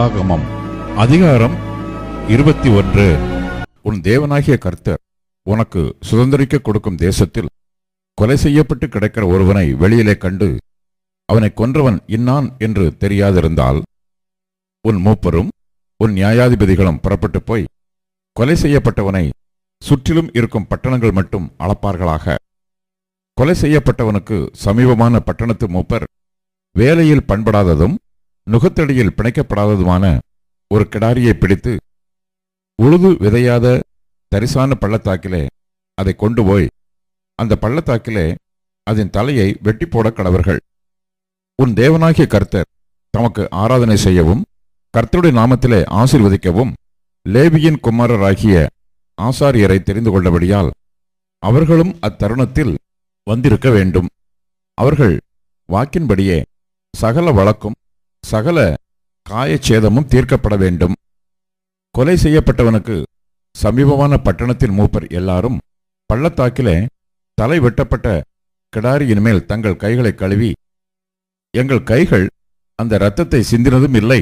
உபாகமம் அதிகாரம் இருபத்தி ஒன்று. உன் தேவனாகிய கர்த்தர் உனக்கு சுதந்திரிக்க கொடுக்கும் தேசத்தில் கொலை செய்யப்பட்டு கிடக்கிற ஒருவனை வெளியிலே கண்டு அவனை கொன்றவன் இன்னான் என்று தெரியாதிருந்தால் உன் மூப்பரும் உன் நியாயாதிபதிகளும் புறப்பட்டு போய் கொலை செய்யப்பட்டவனை சுற்றிலும் இருக்கும் பட்டணங்கள் மட்டும் அளப்பார்களாக. கொலை செய்யப்பட்டவனுக்கு சமீபமான பட்டணத்து மூப்பர் வேலையில் பண்படாததும் நுகத்தடியில் பிணைக்கப்படாததுமான ஒரு கிடாரியை பிடித்து உழுது விதையாத தரிசான பள்ளத்தாக்கிலே அதை கொண்டு போய் அந்த பள்ளத்தாக்கிலே அதன் தலையை வெட்டி போட கடவர்கள். உன் தேவனாகிய கர்த்தர் தமக்கு ஆராதனை செய்யவும் கர்த்தருடைய நாமத்திலே ஆசீர்வதிக்கவும் லேபியின் குமாரராகிய ஆசாரியரை தெரிந்து கொண்டபடியால் அவர்களும் அத்தருணத்தில் வந்திருக்க வேண்டும். அவர்கள் வாக்கின்படியே சகல வழக்கும் சகல காயச்சேதமும் தீர்க்கப்பட வேண்டும். கொலை செய்யப்பட்டவனுக்கு சமீபமான பட்டணத்தின் மூப்பர் எல்லாரும் பள்ளத்தாக்கிலே தலை வெட்டப்பட்ட கிடாரியின் மேல் தங்கள் கைகளை கழுவி எங்கள் கைகள் அந்த இரத்தத்தை சிந்தினதும் இல்லை.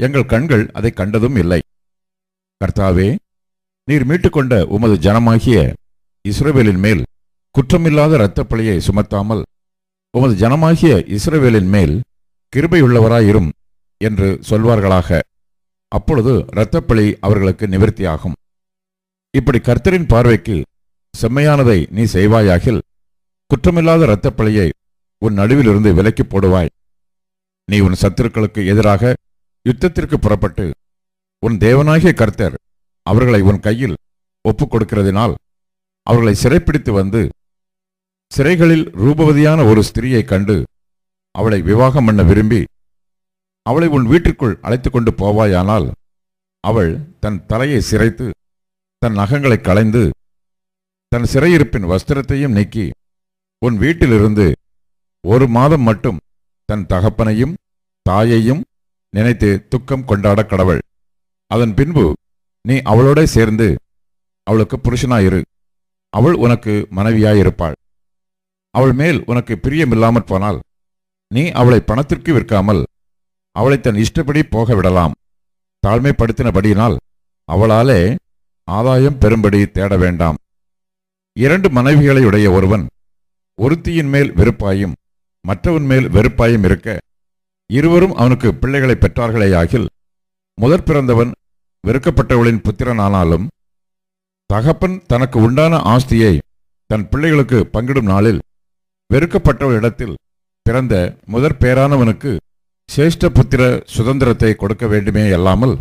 எங்கள் கண்கள் அதை கண்டதும் இல்லை. கர்த்தாவே நீர் மீட்டுக்கொண்ட உமது ஜனமாகிய இஸ்ரவேலின் மேல் குற்றமில்லாத இரத்தப்பழியை சுமத்தாமல் உமது ஜனமாகிய இஸ்ரவேலின் மேல் கிருபையுள்ளவராயிரும் என்று சொல்வார்களாக. அப்பொழுது இரத்தப்பழி அவர்களுக்கு நிவர்த்தியாகும். இப்படி கர்த்தரின் பார்வைக்கு செம்மையானதை நீ செய்வாயாகில் குற்றமில்லாத இரத்தப்பழியை உன் நடுவிலிருந்து விலக்கி போடுவாய். நீ உன் சத்துருக்களுக்கு எதிராக யுத்தத்திற்கு புறப்பட்டு உன் தேவனாகிய கர்த்தர் அவர்களை உன் கையில் ஒப்புக் கொடுக்கிறதினால் அவர்களை சிறைப்பிடித்து வந்து சிறைகளில் ரூபவதியான ஒரு ஸ்திரியை கண்டு அவளை விவாகம் பண்ண விரும்பி அவளை உன் வீட்டிற்குள் அழைத்து கொண்டு போவாயானால் அவள் தன் தலையை சிரைத்து தன் நகங்களை களைந்து தன் சிறையிருப்பின் வஸ்திரத்தையும் நீக்கி உன் வீட்டிலிருந்து ஒரு மாதம் மட்டும் தன் தகப்பனையும் தாயையும் நினைத்து துக்கம் கொண்டாட கடவள். அதன் பின்பு நீ அவளோட சேர்ந்து அவளுக்கு புருஷனாயிரு. அவள் உனக்கு மனைவியாயிருப்பாள். அவள் மேல் உனக்கு பிரியமில்லாமற் போனால் நீ அவளை பணத்திற்கு விற்காமல் அவளை தன் இஷ்டப்படி போக விடலாம் தாழ்மைப்படுத்தினபடியினால் அவளாலே ஆதாயம் பெறும்படி தேட வேண்டாம். இரண்டு மனைவிகளை உடைய ஒருவன் ஒருத்தியின் மேல் வெறுப்பாயும் மற்றவன் மேல் வெறுப்பாயும் இருக்க இருவரும் அவனுக்கு பிள்ளைகளை பெற்றார்களேயாகில் முதற் பிறந்தவன் வெறுக்கப்பட்டவளின் புத்திரனானாலும் தகப்பன் தனக்கு உண்டான ஆஸ்தியை தன் பிள்ளைகளுக்கு பங்கிடும் நாளில் வெறுக்கப்பட்டவளிடத்தில் பிறந்த முதற் பேரானவனுக்கு சிரேஷ்ட புத்திர சுதந்திரத்தை கொடுக்க வேண்டுமே அல்லாமல்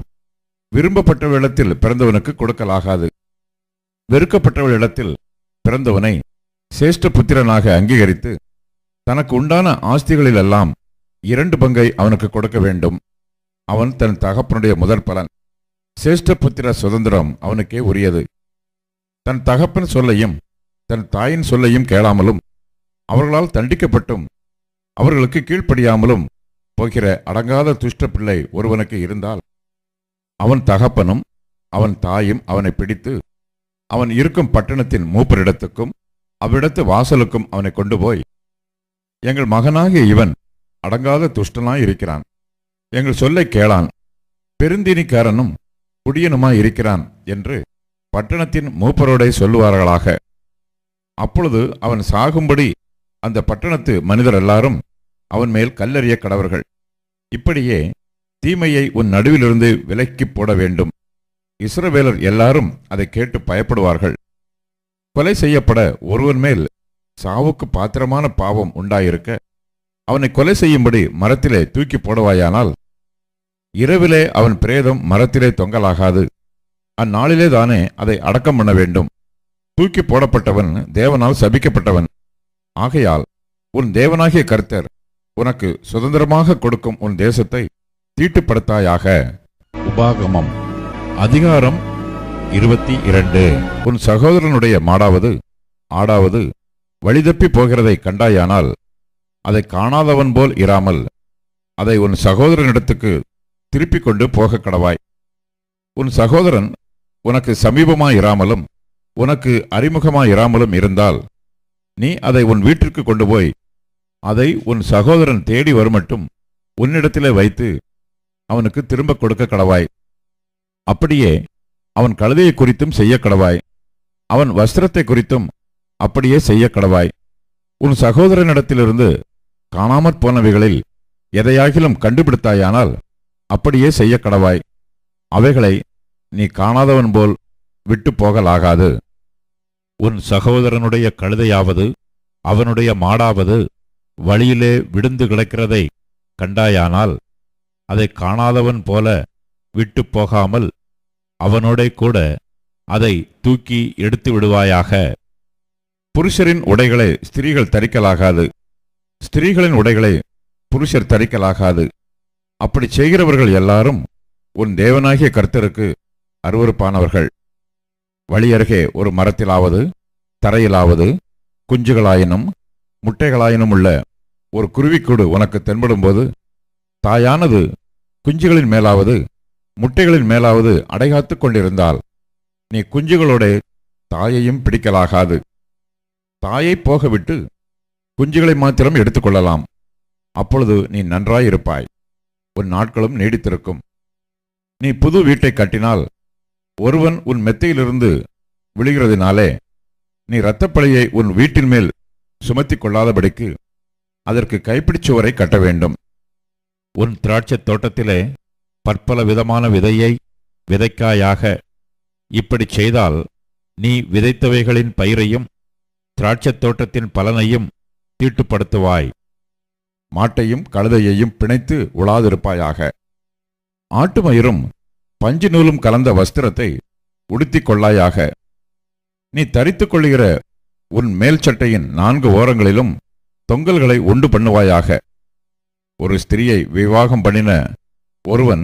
விரும்பப்பட்டவளிடத்தில் பிறந்தவனுக்கு கொடுக்கலாகாது. வெறுக்கப்பட்டவளிடத்தில் பிறந்தவனை சிரேஷ்ட புத்திரனாக அங்கீகரித்து தனக்கு உண்டான ஆஸ்திகளிலெல்லாம் இரண்டு பங்கை அவனுக்கு கொடுக்க வேண்டும். அவன் தன் தகப்பனுடைய முதற் பலன். சிரேஷ்ட புத்திர சுதந்திரம் அவனுக்கே உரியது. தன் தகப்பன் சொல்லையும் தன் தாயின் சொல்லையும் கேளாமலும் அவர்களால் தண்டிக்கப்பட்டும் அவர்களுக்கு கீழ்ப்படியாமலும் போகிற அடங்காத துஷ்ட பிள்ளை ஒருவனுக்கு இருந்தால் அவன் தகப்பனும் அவன் தாயும் அவனை பிடித்து அவன் இருக்கும் பட்டணத்தின் மூப்பரிடத்துக்கும் அவ்விடத்து வாசலுக்கும் அவனை கொண்டு போய் எங்கள் மகனாகிய இவன் அடங்காத துஷ்டனாய் இருக்கிறான். எங்கள் சொல்லை கேளான். பெருந்தினிக்காரனும் குடியனுமாய் இருக்கிறான் என்று பட்டணத்தின் மூப்பரோடே சொல்லுவார்களாக. அப்பொழுது அவன் சாகும்படி அந்த பட்டணத்து மனிதர் எல்லாரும் அவன் மேல் கல்லறிய கடவர்கள். இப்படியே தீமையை உன் நடுவிலிருந்து விலக்கிப் போட வேண்டும். இஸ்ரவேலர் எல்லாரும் அதை கேட்டு பயப்படுவார்கள். கொலை செய்யப்பட ஒருவன் மேல் சாவுக்கு பாத்திரமான பாவம் உண்டாயிருக்க அவனை கொலை செய்யும்படி மரத்திலே தூக்கி போடுவாயானால் இரவிலே அவன் பிரேதம் மரத்திலே தொங்கலாகாது. அந்நாளிலே தானே அதை அடக்கம் பண்ண வேண்டும். தூக்கி போடப்பட்டவன் தேவனால் சபிக்கப்பட்டவன். ஆகையால் உன் தேவனாகிய கர்த்தர் உனக்கு சுதந்திரமாக கொடுக்கும் உன் தேசத்தை தீட்டுப்படுத்தாயாக. உபாகமம் அதிகாரம் இருபத்தி இரண்டு. உன் சகோதரனுடைய மாடாவது ஆடாவது வழிதப்பி போகிறதை கண்டாயானால் அதை காணாதவன் போல் இராமல் அதை உன் சகோதரனிடத்துக்கு திருப்பிக் கொண்டு போக கடவாய். உன் சகோதரன் உனக்கு சமீபமாயிராமலும் உனக்கு அறிமுகமாயிராமலும் இருந்தால் நீ அதை உன் வீட்டிற்கு கொண்டு போய் அதை உன் சகோதரன் தேடி வருமட்டும். உன்னிடத்திலே வைத்து அவனுக்கு திரும்ப கொடுக்க கடவாய். அப்படியே அவன் கழுதையை குறித்தும் செய்ய கடவாய். அவன் வஸ்திரத்தை குறித்தும் அப்படியே செய்ய கடவாய். உன் சகோதரனிடத்திலிருந்து காணாமற் போனவைகளில் எதையாகிலும் கண்டுபிடித்தாயானால் அப்படியே செய்ய கடவாய். அவைகளை நீ காணாதவன் போல் விட்டு போகலாகாது. உன் சகோதரனுடைய கழுதையாவது அவனுடைய மாடாவது வழியிலே விழுந்து கிடக்கிறதை கண்டாயானால் அதை காணாதவன் போல விட்டு போகாமல் அவனோடே கூட அதை தூக்கி எடுத்து விடுவாயாக. புருஷரின் உடைகளை ஸ்திரீகள் தரிக்கலாகாது. ஸ்திரீகளின் உடைகளை புருஷர் தரிக்கலாகாது. அப்படி செய்கிறவர்கள் எல்லாரும் உன் தேவனாகிய கர்த்தருக்கு அருவருப்பானவர்கள். வழியருகே ஒரு மரத்திலாவது தரையிலாவது குஞ்சுகளாயினும் முட்டைகளாயினும் உள்ள ஒரு குருவிக்கூடு உனக்கு தென்படும்போது தாயானது குஞ்சுகளின் மேலாவது முட்டைகளின் மேலாவது அடைகாத்துக் கொண்டிருந்தால் நீ குஞ்சுகளோட தாயையும் பிடிக்கலாகாது. தாயை போகவிட்டு குஞ்சுகளை மாத்திரம் எடுத்துக்கொள்ளலாம் அப்பொழுது நீ நன்றாயிருப்பாய். உன் நாட்களும் நீடித்திருக்கும். நீ புது வீட்டை கட்டினால் ஒருவன் உன் மெத்தையிலிருந்து விழுகிறதினாலே நீ இரத்தப்பழியை உன் வீட்டின் மேல் சுமத்திக் கொள்ளாதபடிக்கு அதற்கு கைப்பிடிச்சுவரை கட்ட வேண்டும். உன் திராட்சைத் தோட்டத்திலே பற்பல விதமான விதையை விதைக்காயாக இப்படிச் செய்தால் நீ விதைத்தவைகளின் பயிரையும் திராட்சைத் தோட்டத்தின் பலனையும் தீட்டுப்படுத்துவாய். மாட்டையும் கழுதையையும் பிணைத்து உழாதிருப்பாயாக ஆட்டு மயிரும் பஞ்சு நூலும் கலந்த வஸ்திரத்தை உடுத்திக் கொள்ளாயாக. நீ தரித்துக் கொள்ளுகிற உன் மேல் சட்டையின் நான்கு ஓரங்களிலும் தொங்கல்களை உண்டு பண்ணுவாயாக. ஒரு ஸ்திரியை விவாகம் பண்ணின ஒருவன்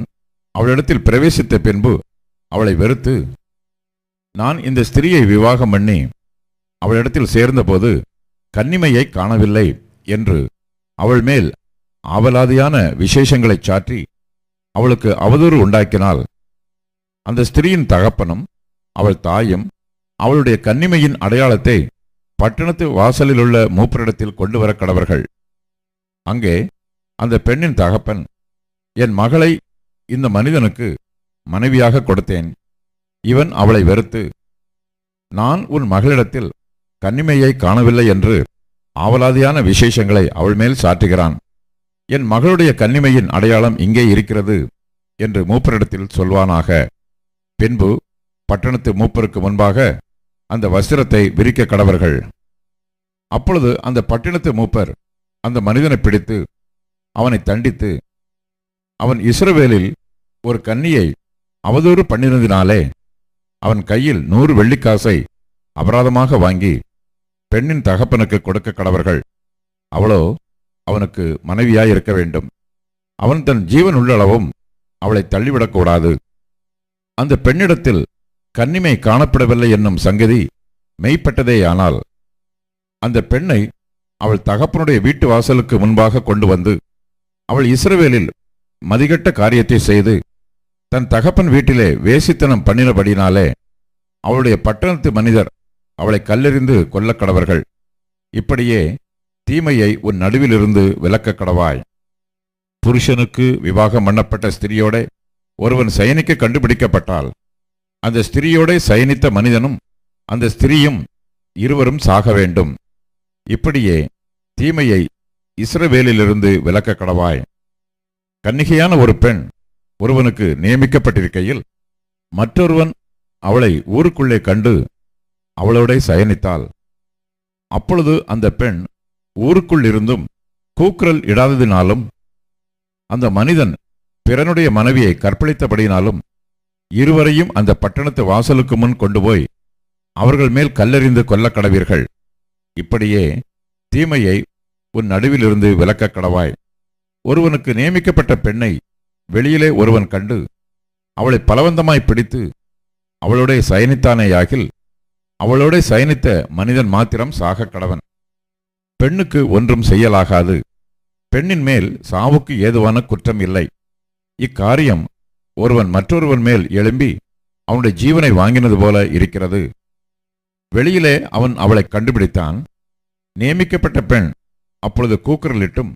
அவளிடத்தில் பிரவேசித்த பின்பு அவளை வெறுத்து நான் இந்த ஸ்திரியை விவாகம் பண்ணி அவளிடத்தில் சேர்ந்தபோது கன்னிமையை காணவில்லை என்று அவள் மேல் ஆவலாதியான விசேஷங்களைச் சாற்றி அவளுக்கு அவதூறு உண்டாக்கினால் அந்த ஸ்திரீயின் தகப்பனும் அவள் தாயும் அவளுடைய கன்னிமையின் அடையாளத்தை பட்டணத்து வாசலிலுள்ள மூப்பரிடத்தில் கொண்டு வர கடவர்கள். அங்கே அந்த பெண்ணின் தகப்பன் என் மகளை இந்த மனிதனுக்கு மனைவியாக கொடுத்தேன். இவன் அவளை வெறுத்து நான் உன் மகளிடத்தில் கன்னிமையை காணவில்லை என்று ஆவலாதியான விசேஷங்களை அவள் மேல் சாற்றுகிறான். என் மகளுடைய கன்னிமையின் அடையாளம் இங்கே இருக்கிறது என்று மூப்பரிடத்தில் சொல்வானாக. பின்பு பட்டணத்து மூப்பருக்கு முன்பாக அந்த வஸ்திரத்தை விரிக்க கடவர்கள். அப்பொழுது அந்த பட்டினத்து மூப்பர் அந்த மனிதனை பிடித்து அவனை தண்டித்து அவன் இஸ்ரவேலில் ஒரு கன்னியை அவதூறு பண்ணினதினாலே அவன் கையில் நூறு வெள்ளிக்காசை அபராதமாக வாங்கி பெண்ணின் தகப்பனுக்கு கொடுக்க கடவர்கள். அவளோ அவனுக்கு மனைவியாயிருக்க வேண்டும். அவன் தன் ஜீவன் உள்ளளவும் அவளை தள்ளிவிடக்கூடாது. அந்த பெண்ணிடத்தில் கன்னிமை காணப்படவில்லை என்னும் சங்கதி மெய்ப்பட்டதேயானால் அந்த பெண்ணை அவள் தகப்பனுடைய வீட்டு வாசலுக்கு முன்பாக கொண்டு வந்து அவள் இஸ்ரவேலில் மதிகட்ட காரியத்தை செய்து தன் தகப்பன் வீட்டிலே வேசித்தனம் பண்ணினபடினாலே அவளுடைய பட்டணத்து மனிதர் அவளை கல்லெறிந்து கொல்ல கடவர்கள். இப்படியே தீமையை உன் நடுவிலிருந்து விலக்க கடவாய். புருஷனுக்கு விவாகம் பண்ணப்பட்ட ஸ்திரியோட ஒருவன் சயனிக்க கண்டுபிடிக்கப்பட்டால் அந்த ஸ்திரீயோட சயனித்த மனிதனும் அந்த ஸ்திரியும் இருவரும் சாக வேண்டும். இப்படியே தீமையை இஸ்ரவேலிலிருந்து விலக்க கடவாய். கன்னிகையான ஒரு பெண் ஒருவனுக்கு நியமிக்கப்பட்டிருக்கையில் மற்றொருவன் அவளை ஊருக்குள்ளே கண்டு அவளோட சயனித்தாள். அப்பொழுது அந்த பெண் ஊருக்குள் இருந்தும் கூக்குரல் இடாததினாலும் அந்த மனிதன் பிறனுடைய மனைவியை கற்பழித்தபடியினாலும் இருவரையும் அந்த பட்டணத்து வாசலுக்கு முன் கொண்டு போய் அவர்கள் மேல் கல்லெறிந்து கொல்லக் கடவீர்கள். இப்படியே தீமையை உன் நடுவிலிருந்து விலக்கக் கடவாய். ஒருவனுக்கு நியமிக்கப்பட்ட பெண்ணை வெளியிலே ஒருவன் கண்டு அவளை பலவந்தமாய் பிடித்து அவளோட சயனித்தானேயாகில் அவளோட சயனித்த மனிதன் மாத்திரம் சாகக் கடவன். பெண்ணுக்கு ஒன்றும் செய்யலாகாது. பெண்ணின் மேல் சாவுக்கு ஏதுவான குற்றம் இல்லை. இக்காரியம் ஒருவன் மற்றொருவன் மேல் எழும்பி அவனுடைய ஜீவனை வாங்கினது போல இருக்கிறது. வெளியிலே அவன் அவளை கண்டுபிடித்தான். நியமிக்கப்பட்ட பெண் அப்பொழுது கூக்குரலிட்டும்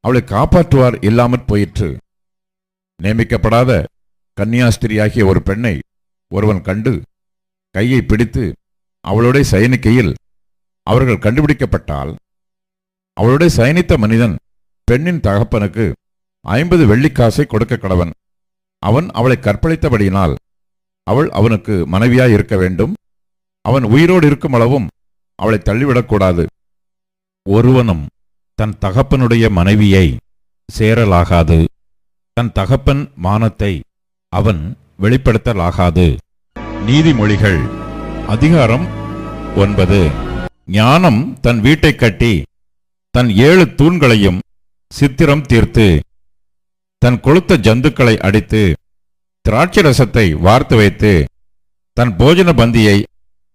அவளை காப்பாற்றுவார் இல்லாமற் போயிற்று. நியமிக்கப்படாத கன்னியாஸ்திரியாகிய ஒரு பெண்ணை ஒருவன் கண்டு கையை பிடித்து அவளுடைய சயனிக்கையில் அவர்கள் கண்டுபிடிக்கப்பட்டால் அவளுடைய சயனித்த மனிதன் பெண்ணின் தகப்பனுக்கு ஐம்பது வெள்ளிக்காசை கொடுக்க கடவன். அவன் அவளை கற்பழித்தபடியினால் அவள் அவனுக்கு மனைவியாய் இருக்க வேண்டும். அவன் உயிரோடு இருக்கும் அளவும் அவளை தள்ளிவிடக்கூடாது. ஒருவனும் தன் தகப்பனுடைய மனைவியை சேரலாகாது. தன் தகப்பன் மானத்தை அவன் வெளிப்படுத்தலாகாது. நீதிமொழிகள் அதிகாரம் ஒன்பது. ஞானம் தன் வீட்டைக் கட்டி தன் ஏழு தூண்களையும் சித்திரம் தீர்த்து தன் கொளுத்த ஜந்துக்களை அடித்து திராட்சை ரசத்தை வார்த்து வைத்து தன் போஜன பந்தியை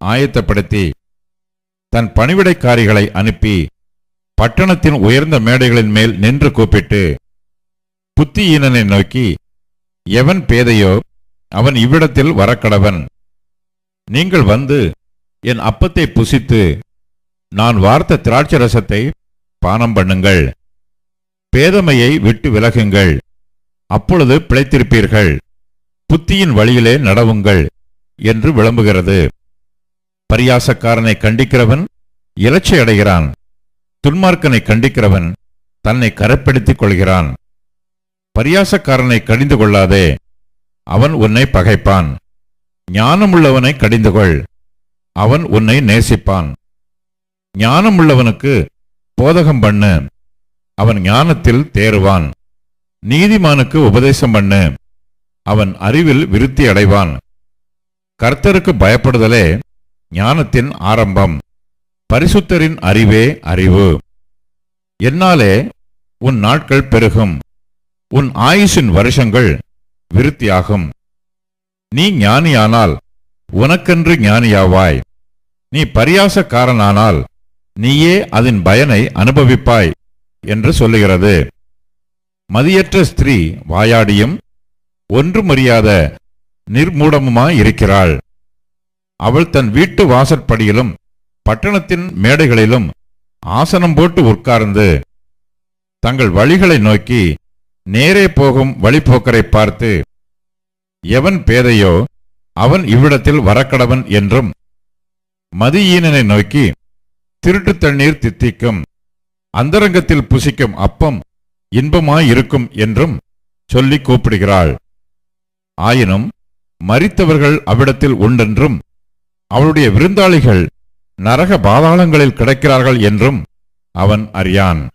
ஆயத்தப்படுத்தி தன் பணிவிடைக்காரிகளை அனுப்பி பட்டணத்தின் உயர்ந்த மேடைகளின் மேல் நின்று கூப்பிட்டு புத்தியீனனை நோக்கி எவன் பேதையோ அவன் இவ்விடத்தில் வரக்கடவன். நீங்கள் வந்து என் அப்பத்தை புசித்து நான் வார்த்த திராட்சை ரசத்தை பானம் பண்ணுங்கள். பேதமையை விட்டு விலகுங்கள். அப்பொழுது பிழைத்திருப்பீர்கள். புத்தியின் வழியிலே நடவுங்கள் என்று விளம்புகிறது. பரியாசக்காரனை கண்டிக்கிறவன் இலச்சை அடைகிறான். துன்மார்க்கனை கண்டிக்கிறவன் தன்னை கரப்படுத்திக் கொள்கிறான். பரியாசக்காரனை கடிந்து கொள்ளாதே. அவன் உன்னை பகைப்பான். ஞானமுள்ளவனை கடிந்து கொள் அவன் உன்னை நேசிப்பான். ஞானமுள்ளவனுக்கு போதகம் பண்ணு. அவன் ஞானத்தில் தேறுவான். நீதிமானுக்கு உபதேசம் பண்ணு. அவன் அறிவில் விருத்தி அடைவான். கர்த்தருக்கு பயப்படுதலே ஞானத்தின் ஆரம்பம். பரிசுத்தரின் அறிவே அறிவு. என்னாலே உன் நாட்கள் பெருகும். உன் ஆயுஷின் வருஷங்கள் விருத்தியாகும். நீ ஞானியானால் உனக்கென்று ஞானியாவாய். நீ பரியாசக்காரனானால் நீயே அதன் பயனை அனுபவிப்பாய் என்று சொல்லுகிறது. மதியற்ற ஸ்திரீ வாயாடியும் ஒன்றுமறியாத நிர்மூடமுமாயிருக்கிறாள். அவள் தன் வீட்டு வாசற்படியிலும் பட்டணத்தின் மேடைகளிலும் ஆசனம் போட்டு உட்கார்ந்து தங்கள் வழிகளை நோக்கி நேரே போகும் வழிபோக்கரை பார்த்து எவன் பேதையோ அவன் இவ்விடத்தில் வரக்கடவன் என்றும் மதியீனனை நோக்கி திருட்டு தண்ணீர் தித்திக்கும் அந்தரங்கத்தில் புசிக்கும் அப்பம் இன்பமாயிருக்கும் என்றும் சொல்லி கூப்பிடுகிறாள். ஆயினும் மறித்தவர்கள் அவ்விடத்தில் உண்டென்றும் அவளுடைய விருந்தாளிகள் நரக பாதாளங்களில் கிடக்கிறார்கள் என்றும் அவன் அறியான்.